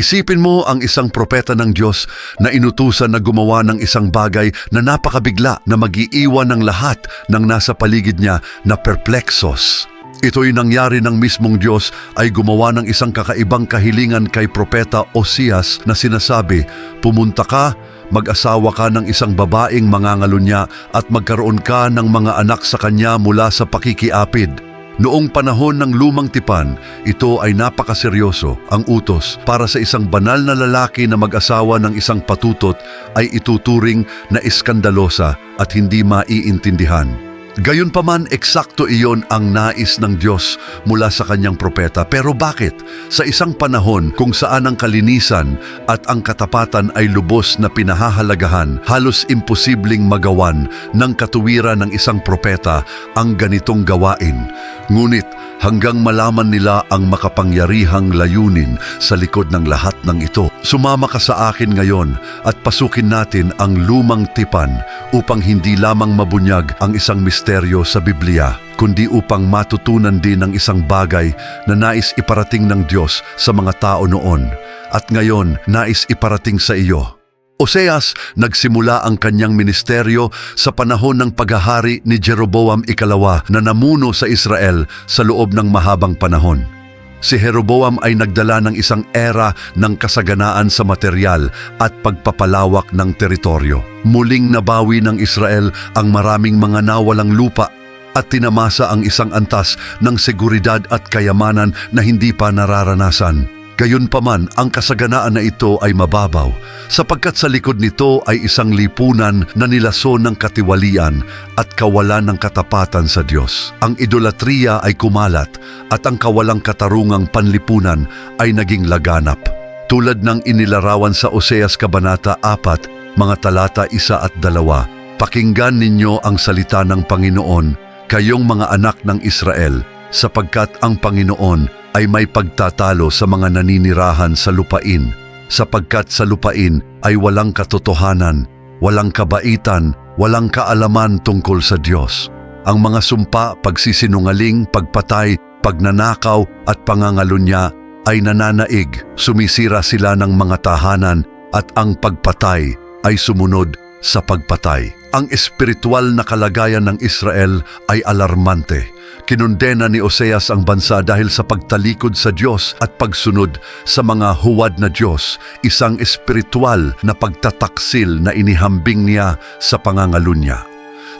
Isipin mo ang isang propeta ng Diyos na inutusan na gumawa ng isang bagay na napakabigla na mag-iiwan ng lahat ng nasa paligid niya na perplexos. Ito'y nangyari ng mismong Diyos ay gumawa ng isang kakaibang kahilingan kay propeta Osias na sinasabi, Pumunta ka, mag-asawa ka ng isang babaeng mangangalunya at magkaroon ka ng mga anak sa kanya mula sa pakikiapid. Noong panahon ng lumang tipan, ito ay napakaseryoso. Ang utos para sa isang banal na lalaki na mag-asawa ng isang patutot ay ituturing na iskandalosa at hindi maiintindihan. Gayunpaman, eksakto iyon ang nais ng Diyos mula sa kanyang propeta. Pero bakit? Sa isang panahon kung saan ang kalinisan at ang katapatan ay lubos na pinahahalagahan, halos imposibleng magawan ng katuwiran ng isang propeta ang ganitong gawain. Ngunit hanggang malaman nila ang makapangyarihang layunin sa likod ng lahat ng ito. Sumama ka sa akin ngayon at pasukin natin ang lumang tipan upang hindi lamang mabunyag ang isang misteryo sa Biblia, kundi upang matutunan din ang isang bagay na nais iparating ng Diyos sa mga tao noon at ngayon nais iparating sa iyo. Oseas nagsimula ang kanyang ministeryo sa panahon ng paghahari ni Jeroboam ikalawa na namuno sa Israel sa loob ng mahabang panahon. Si Jeroboam ay nagdala ng isang era ng kasaganaan sa material at pagpapalawak ng teritoryo. Muling nabawi ng Israel ang maraming mga nawalang lupa at tinamasa ang isang antas ng seguridad at kayamanan na hindi pa nararanasan. Gayunpaman, ang kasaganaan na ito ay mababaw sapagkat sa likod nito ay isang lipunan na nilason ng katiwalian at kawalan ng katapatan sa Diyos. Ang idolatriya ay kumalat at ang kawalang katarungang panlipunan ay naging laganap. Tulad ng inilarawan sa Oseas Kabanata 4, mga talata 1 at 2, Pakinggan ninyo ang salita ng Panginoon, kayong mga anak ng Israel, sapagkat ang Panginoon ay may pagtatalo sa mga naninirahan sa lupain, sapagkat sa lupain ay walang katotohanan, walang kabaitan, walang kaalaman tungkol sa Diyos. Ang mga sumpa, pagsisinungaling, pagpatay, pagnanakaw at pangangalunya ay nananaig, sumisira sila ng mga tahanan at ang pagpatay ay sumunod sa pagpatay. Ang espiritual na kalagayan ng Israel ay alarmante. Kinundena ni Oseas ang bansa dahil sa pagtalikod sa Diyos at pagsunod sa mga huwad na Diyos, isang espiritual na pagtataksil na inihambing niya sa pangangalunya.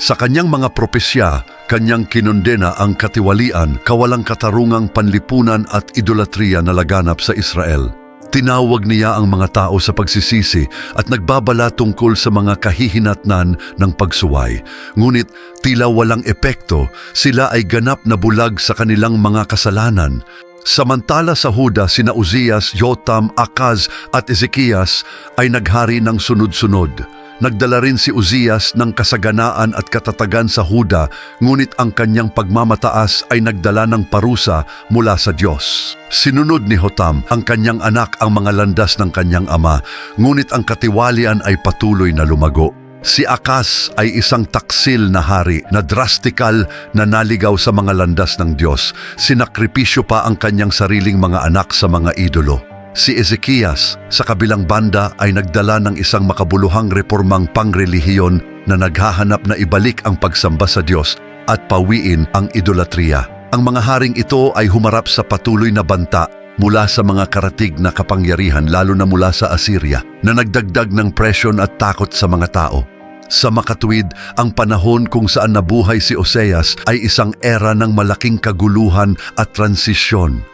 Sa kanyang mga propesya, kanyang kinundena ang katiwalian, kawalang katarungang panlipunan at idolatriya na laganap sa Israel. Tinawag niya ang mga tao sa pagsisisi at nagbabala tungkol sa mga kahihinatnan ng pagsuway. Ngunit tila walang epekto, sila ay ganap na bulag sa kanilang mga kasalanan. Samantala sa Huda, sina Uzias, Yotam, Akaz at Ezekias ay naghari ng sunod-sunod. Nagdala rin si Uzias ng kasaganaan at katatagan sa Huda, ngunit ang kanyang pagmamataas ay nagdala ng parusa mula sa Diyos. Sinunod ni Hotam ang kanyang anak ang mga landas ng kanyang ama, ngunit ang katiwalian ay patuloy na lumago. Si Akas ay isang taksil na hari na drastikal na naligaw sa mga landas ng Diyos. Sinakripisyo pa ang kanyang sariling mga anak sa mga idolo. Si Ezekias sa kabilang banda ay nagdala ng isang makabuluhang reformang pangrelihiyon na naghahanap na ibalik ang pagsamba sa Diyos at pawiin ang idolatriya. Ang mga haring ito ay humarap sa patuloy na banta mula sa mga karatig na kapangyarihan lalo na mula sa Assyria na nagdagdag ng presyon at takot sa mga tao. Sa makatuwid, ang panahon kung saan nabuhay si Oseas ay isang era ng malaking kaguluhan at transisyon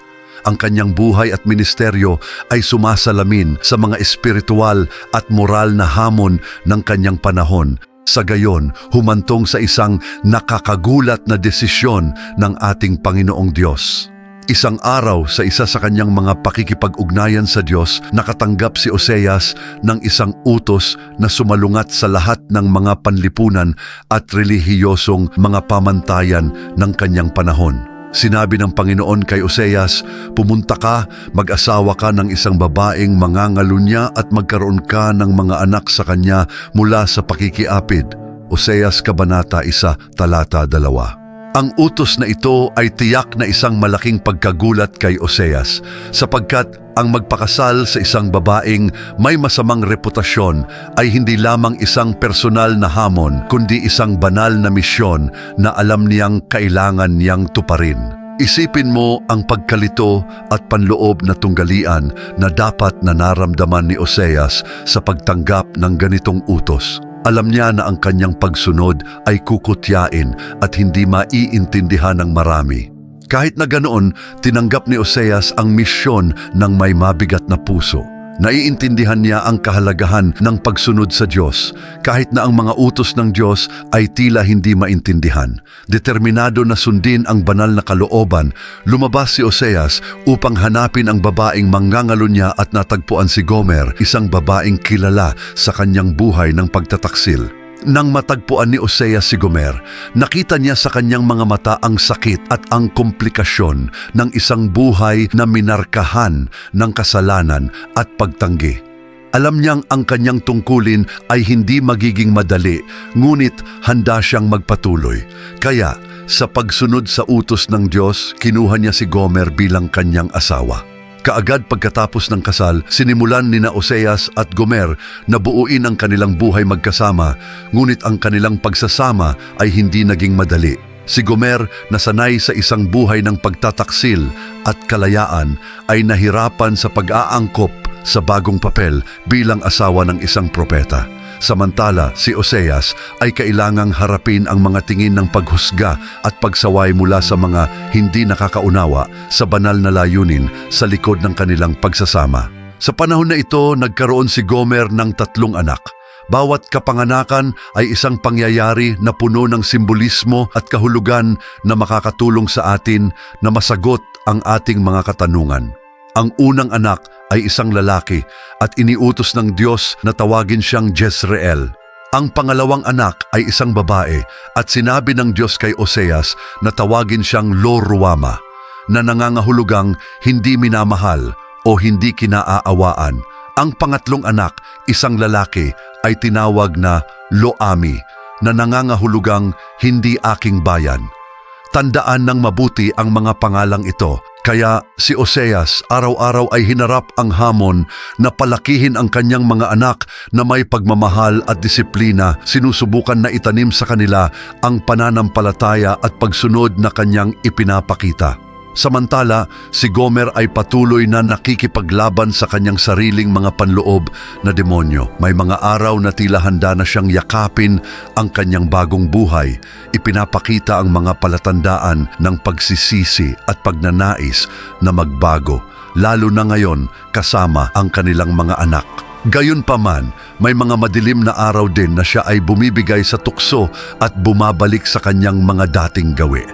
ang kanyang buhay at ministeryo ay sumasalamin sa mga espiritual at moral na hamon ng kanyang panahon. Sa gayon, humantong sa isang nakakagulat na desisyon ng ating Panginoong Diyos. Isang araw sa isa sa kanyang mga pakikipag-ugnayan sa Diyos, nakatanggap si Oseas ng isang utos na sumalungat sa lahat ng mga panlipunan at relihiyosong mga pamantayan ng kanyang panahon. Sinabi ng Panginoon kay Oseas, Pumunta ka, mag-asawa ka ng isang babaeng mangangalunya at magkaroon ka ng mga anak sa kanya mula sa pakikiapid. Oseas Kabanata 1, Talata 2 Ang utos na ito ay tiyak na isang malaking pagkagulat kay Oseas sapagkat ang magpakasal sa isang babaeng may masamang reputasyon ay hindi lamang isang personal na hamon kundi isang banal na misyon na alam niyang kailangan niyang tuparin. Isipin mo ang pagkalito at panloob na tunggalian na dapat na naramdaman ni Oseas sa pagtanggap ng ganitong utos. Alam niya na ang kanyang pagsunod ay kukutyain at hindi maiintindihan ng marami. Kahit na ganoon, tinanggap ni Oseas ang misyon ng may mabigat na puso. Naiintindihan niya ang kahalagahan ng pagsunod sa Diyos kahit na ang mga utos ng Diyos ay tila hindi maintindihan. Determinado na sundin ang banal na kalooban, lumabas si Oseas upang hanapin ang babaeng mangangalo niya at natagpuan si Gomer, isang babaeng kilala sa kanyang buhay ng pagtataksil. Nang matagpuan ni Oseas si Gomer, nakita niya sa kanyang mga mata ang sakit at ang komplikasyon ng isang buhay na minarkahan ng kasalanan at pagtanggi. Alam niyang ang kanyang tungkulin ay hindi magiging madali, ngunit handa siyang magpatuloy. Kaya, sa pagsunod sa utos ng Diyos, kinuha niya si Gomer bilang kanyang asawa. Kaagad pagkatapos ng kasal, sinimulan ni na Oseas at Gomer na buuin ang kanilang buhay magkasama, ngunit ang kanilang pagsasama ay hindi naging madali. Si Gomer na sanay sa isang buhay ng pagtataksil at kalayaan ay nahirapan sa pag-aangkop sa bagong papel bilang asawa ng isang propeta. Samantala, si Oseas ay kailangang harapin ang mga tingin ng paghusga at pagsaway mula sa mga hindi nakakaunawa sa banal na layunin sa likod ng kanilang pagsasama. Sa panahon na ito, nagkaroon si Gomer ng tatlong anak. Bawat kapanganakan ay isang pangyayari na puno ng simbolismo at kahulugan na makakatulong sa atin na masagot ang ating mga katanungan. Ang unang anak ay isang lalaki at iniutos ng Diyos na tawagin siyang Jezreel. Ang pangalawang anak ay isang babae at sinabi ng Diyos kay Oseas na tawagin siyang Loruama na nangangahulugang hindi minamahal o hindi kinaaawaan. Ang pangatlong anak, isang lalaki, ay tinawag na Loami na nangangahulugang hindi aking bayan. Tandaan ng mabuti ang mga pangalang ito kaya si Oseas araw-araw ay hinarap ang hamon na palakihin ang kanyang mga anak na may pagmamahal at disiplina, sinusubukan na itanim sa kanila ang pananampalataya at pagsunod na kanyang ipinapakita. Samantala, si Gomer ay patuloy na nakikipaglaban sa kanyang sariling mga panloob na demonyo. May mga araw na tila handa na siyang yakapin ang kanyang bagong buhay. Ipinapakita ang mga palatandaan ng pagsisisi at pagnanais na magbago, lalo na ngayon kasama ang kanilang mga anak. Gayunpaman, may mga madilim na araw din na siya ay bumibigay sa tukso at bumabalik sa kanyang mga dating gawi.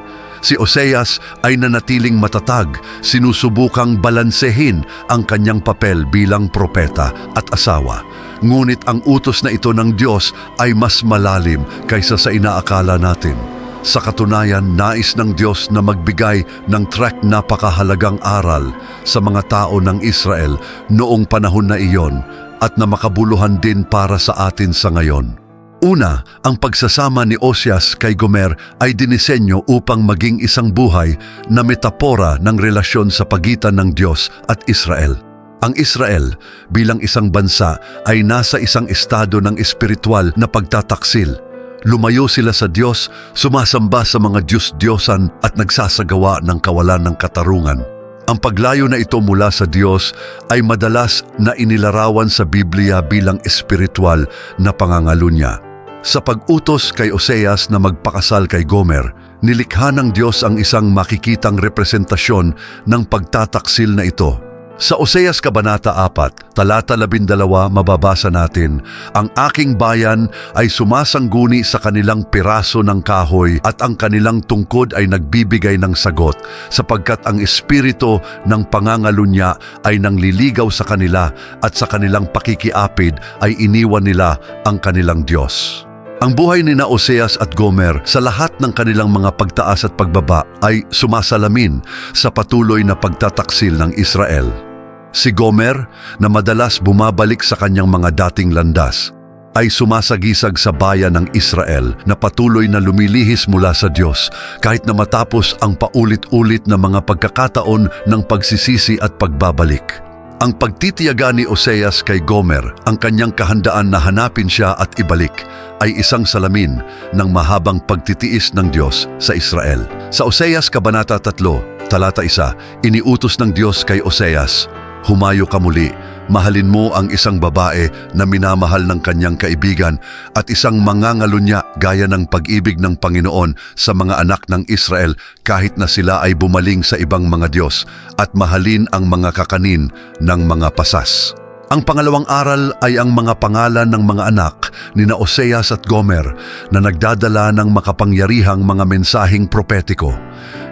Si Oseas ay nanatiling matatag, sinusubukang balansehin ang kanyang papel bilang propeta at asawa. Ngunit ang utos na ito ng Diyos ay mas malalim kaysa sa inaakala natin. Sa katunayan, nais ng Diyos na magbigay ng track napakahalagang aral sa mga tao ng Israel noong panahon na iyon at na makabuluhan din para sa atin sa ngayon. Una, ang pagsasama ni Osias kay Gomer ay dinisenyo upang maging isang buhay na metapora ng relasyon sa pagitan ng Diyos at Israel. Ang Israel bilang isang bansa ay nasa isang estado ng espiritual na pagtataksil. Lumayo sila sa Diyos, sumasamba sa mga Diyos-Diyosan at nagsasagawa ng kawalan ng katarungan. Ang paglayo na ito mula sa Diyos ay madalas na inilarawan sa Biblia bilang espiritual na pangangalo niya. Sa pag-utos kay Oseas na magpakasal kay Gomer, nilikha ng Diyos ang isang makikitang representasyon ng pagtataksil na ito. Sa Oseas Kabanata 4, talata 12 mababasa natin, Ang aking bayan ay sumasangguni sa kanilang piraso ng kahoy at ang kanilang tungkod ay nagbibigay ng sagot sapagkat ang espiritu ng pangangalunya ay nangliligaw sa kanila at sa kanilang pakikiapid ay iniwan nila ang kanilang Diyos. Ang buhay ni na at Gomer sa lahat ng kanilang mga pagtaas at pagbaba ay sumasalamin sa patuloy na pagtataksil ng Israel. Si Gomer na madalas bumabalik sa kanyang mga dating landas. ay sumasagisag sa bayan ng Israel na patuloy na lumilihis mula sa Diyos kahit na matapos ang paulit-ulit na mga pagkakataon ng pagsisisi at pagbabalik. Ang pagtitiyaga ni Oseas kay Gomer, ang kanyang kahandaan na hanapin siya at ibalik, ay isang salamin ng mahabang pagtitiis ng Diyos sa Israel. Sa Oseas Kabanata 3, talata 1, iniutos ng Diyos kay Oseas, Humayo ka muli, mahalin mo ang isang babae na minamahal ng kanyang kaibigan at isang mangangalunya gaya ng pag-ibig ng Panginoon sa mga anak ng Israel kahit na sila ay bumaling sa ibang mga Diyos at mahalin ang mga kakanin ng mga pasas. Ang pangalawang aral ay ang mga pangalan ng mga anak ni na at Gomer na nagdadala ng makapangyarihang mga mensaheng propetiko.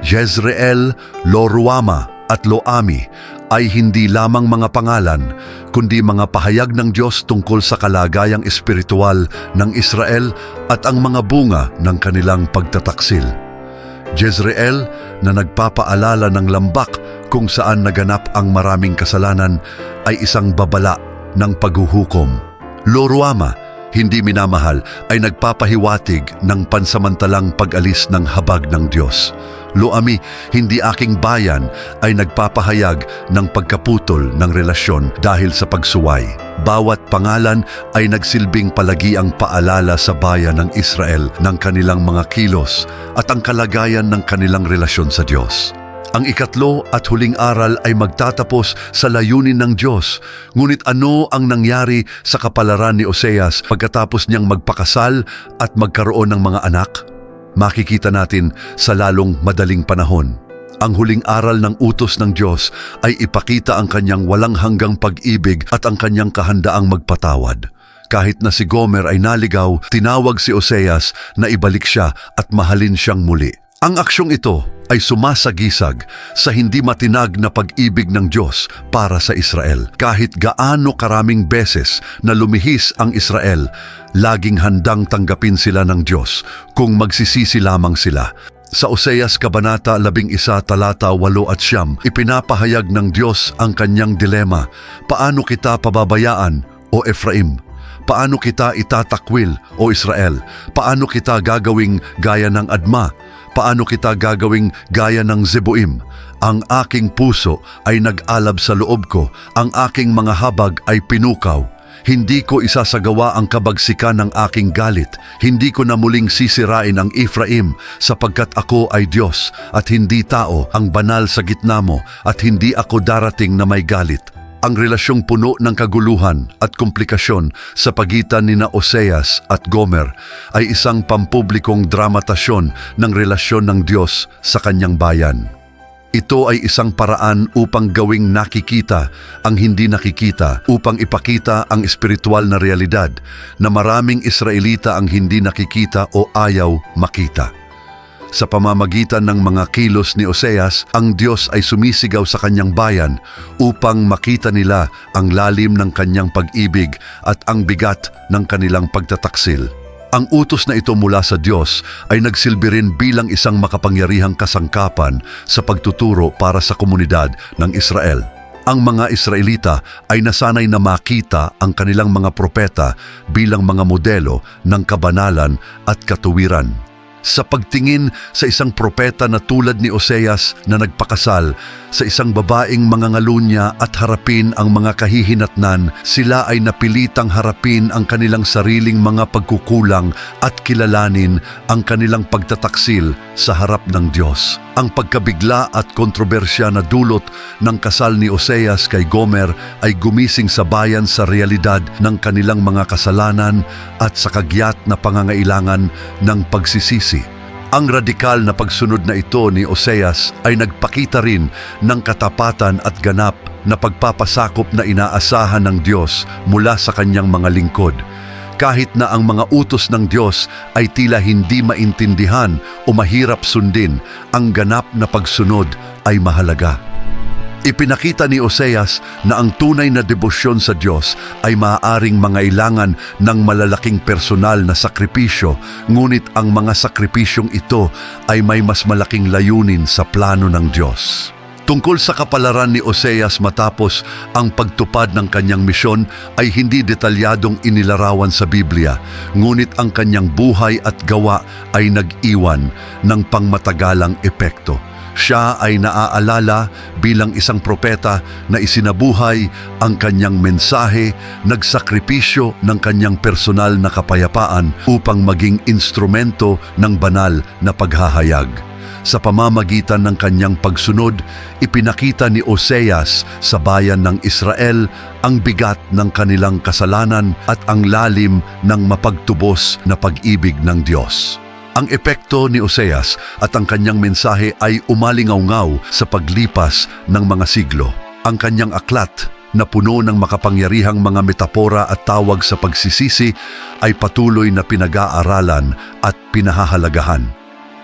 Jezreel, Loruama at Loami ay hindi lamang mga pangalan, kundi mga pahayag ng Diyos tungkol sa kalagayang espiritual ng Israel at ang mga bunga ng kanilang pagtataksil. Jezreel na nagpapaalala ng lambak kung saan naganap ang maraming kasalanan ay isang babala ng paghuhukom. Loruama, hindi minamahal, ay nagpapahiwatig ng pansamantalang pag-alis ng habag ng Diyos. Loami, hindi aking bayan, ay nagpapahayag ng pagkaputol ng relasyon dahil sa pagsuway. Bawat pangalan ay nagsilbing palagiang paalala sa bayan ng Israel ng kanilang mga kilos at ang kalagayan ng kanilang relasyon sa Diyos. Ang ikatlo at huling aral ay magtatapos sa layunin ng Diyos. Ngunit ano ang nangyari sa kapalaran ni Oseas pagkatapos niyang magpakasal at magkaroon ng mga anak? Makikita natin sa lalong madaling panahon. Ang huling aral ng utos ng Diyos ay ipakita ang kanyang walang hanggang pag-ibig at ang kanyang kahandaang magpatawad. Kahit na si Gomer ay naligaw, tinawag si Oseas na ibalik siya at mahalin siyang muli. Ang aksyong ito ay sumasagisag sa hindi matinag na pag-ibig ng Diyos para sa Israel. Kahit gaano karaming beses na lumihis ang Israel, laging handang tanggapin sila ng Diyos kung magsisisi lamang sila. Sa Oseas Kabanata 11 talata 8 at siyam, ipinapahayag ng Diyos ang kanyang dilema. Paano kita pababayaan, o Ephraim? Paano kita itatakwil, o Israel? Paano kita gagawing gaya ng Adma? Paano kita gagawing gaya ng Zeboim? Ang aking puso ay nag-alab sa loob ko, ang aking mga habag ay pinukaw. Hindi ko isasagawa ang kabagsikan ng aking galit. Hindi ko na muling sisirain ang Ephraim sapagkat ako ay Diyos at hindi tao ang banal sa gitna mo at hindi ako darating na may galit. Ang relasyong puno ng kaguluhan at komplikasyon sa pagitan ni na at Gomer ay isang pampublikong dramatasyon ng relasyon ng Diyos sa kanyang bayan. Ito ay isang paraan upang gawing nakikita ang hindi nakikita upang ipakita ang espiritual na realidad na maraming Israelita ang hindi nakikita o ayaw makita. Sa pamamagitan ng mga kilos ni Oseas, ang Diyos ay sumisigaw sa kanyang bayan upang makita nila ang lalim ng kanyang pag-ibig at ang bigat ng kanilang pagtataksil. Ang utos na ito mula sa Diyos ay nagsilbi rin bilang isang makapangyarihang kasangkapan sa pagtuturo para sa komunidad ng Israel. Ang mga Israelita ay nasanay na makita ang kanilang mga propeta bilang mga modelo ng kabanalan at katuwiran. Sa pagtingin sa isang propeta na tulad ni Oseas na nagpakasal sa isang babaeng mangangalunya at harapin ang mga kahihinatnan, sila ay napilitang harapin ang kanilang sariling mga pagkukulang at kilalanin ang kanilang pagtataksil sa harap ng Diyos. Ang pagkabigla at kontrobersya na dulot ng kasal ni Oseas kay Gomer ay gumising sa bayan sa realidad ng kanilang mga kasalanan at sa kagyat na pangangailangan ng pagsisisi. Ang radikal na pagsunod na ito ni Oseas ay nagpakita rin ng katapatan at ganap na pagpapasakop na inaasahan ng Diyos mula sa kanyang mga lingkod. Kahit na ang mga utos ng Diyos ay tila hindi maintindihan o mahirap sundin, ang ganap na pagsunod ay mahalaga. Ipinakita ni Oseas na ang tunay na debosyon sa Diyos ay maaaring mangailangan ng malalaking personal na sakripisyo, ngunit ang mga sakripisyong ito ay may mas malaking layunin sa plano ng Diyos. Tungkol sa kapalaran ni Oseas matapos ang pagtupad ng kanyang misyon ay hindi detalyadong inilarawan sa Biblia, ngunit ang kanyang buhay at gawa ay nag-iwan ng pangmatagalang epekto. Siya ay naaalala bilang isang propeta na isinabuhay ang kanyang mensahe, nagsakripisyo ng kanyang personal na kapayapaan upang maging instrumento ng banal na paghahayag. Sa pamamagitan ng kanyang pagsunod, ipinakita ni Oseas sa bayan ng Israel ang bigat ng kanilang kasalanan at ang lalim ng mapagtubos na pag-ibig ng Diyos. Ang epekto ni Oseas at ang kanyang mensahe ay umalingaw sa paglipas ng mga siglo. Ang kanyang aklat na puno ng makapangyarihang mga metapora at tawag sa pagsisisi ay patuloy na pinag-aaralan at pinahahalagahan.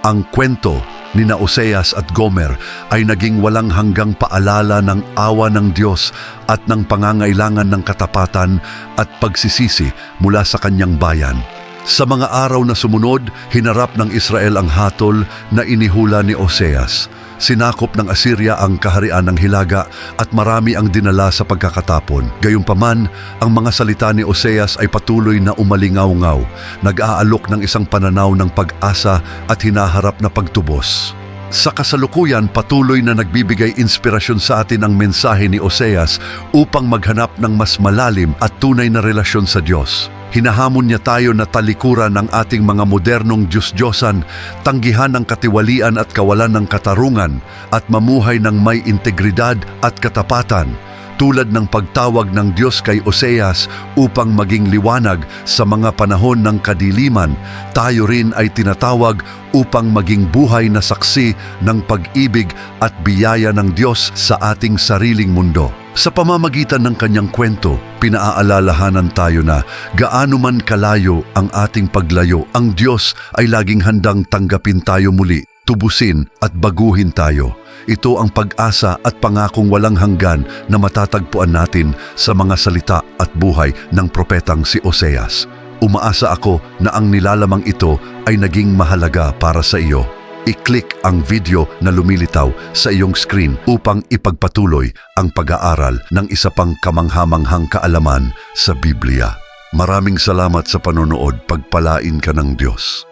Ang kwento ni Oseas at Gomer ay naging walang hanggang paalala ng awa ng Diyos at ng pangangailangan ng katapatan at pagsisisi mula sa kanyang bayan. Sa mga araw na sumunod, hinarap ng Israel ang hatol na inihula ni Oseas. Sinakop ng Assyria ang kaharian ng Hilaga at marami ang dinala sa pagkakatapon. Gayunpaman, ang mga salita ni Oseas ay patuloy na umalingaw-ngaw, nag-aalok ng isang pananaw ng pag-asa at hinaharap na pagtubos. Sa kasalukuyan, patuloy na nagbibigay inspirasyon sa atin ang mensahe ni Oseas upang maghanap ng mas malalim at tunay na relasyon sa Diyos. Hinahamon niya tayo na talikuran ng ating mga modernong Diyos-Diyosan, tanggihan ng katiwalian at kawalan ng katarungan, at mamuhay ng may integridad at katapatan, tulad ng pagtawag ng Diyos kay Oseas upang maging liwanag sa mga panahon ng kadiliman, tayo rin ay tinatawag upang maging buhay na saksi ng pag-ibig at biyaya ng Diyos sa ating sariling mundo. Sa pamamagitan ng kanyang kwento, pinaaalalahanan tayo na gaano man kalayo ang ating paglayo, ang Diyos ay laging handang tanggapin tayo muli, tubusin at baguhin tayo. Ito ang pag-asa at pangakong walang hanggan na matatagpuan natin sa mga salita at buhay ng propetang si Oseas. Umaasa ako na ang nilalamang ito ay naging mahalaga para sa iyo. I-click ang video na lumilitaw sa iyong screen upang ipagpatuloy ang pag-aaral ng isa pang kamanghamanghang kaalaman sa Biblia. Maraming salamat sa panonood. Pagpalain ka ng Diyos.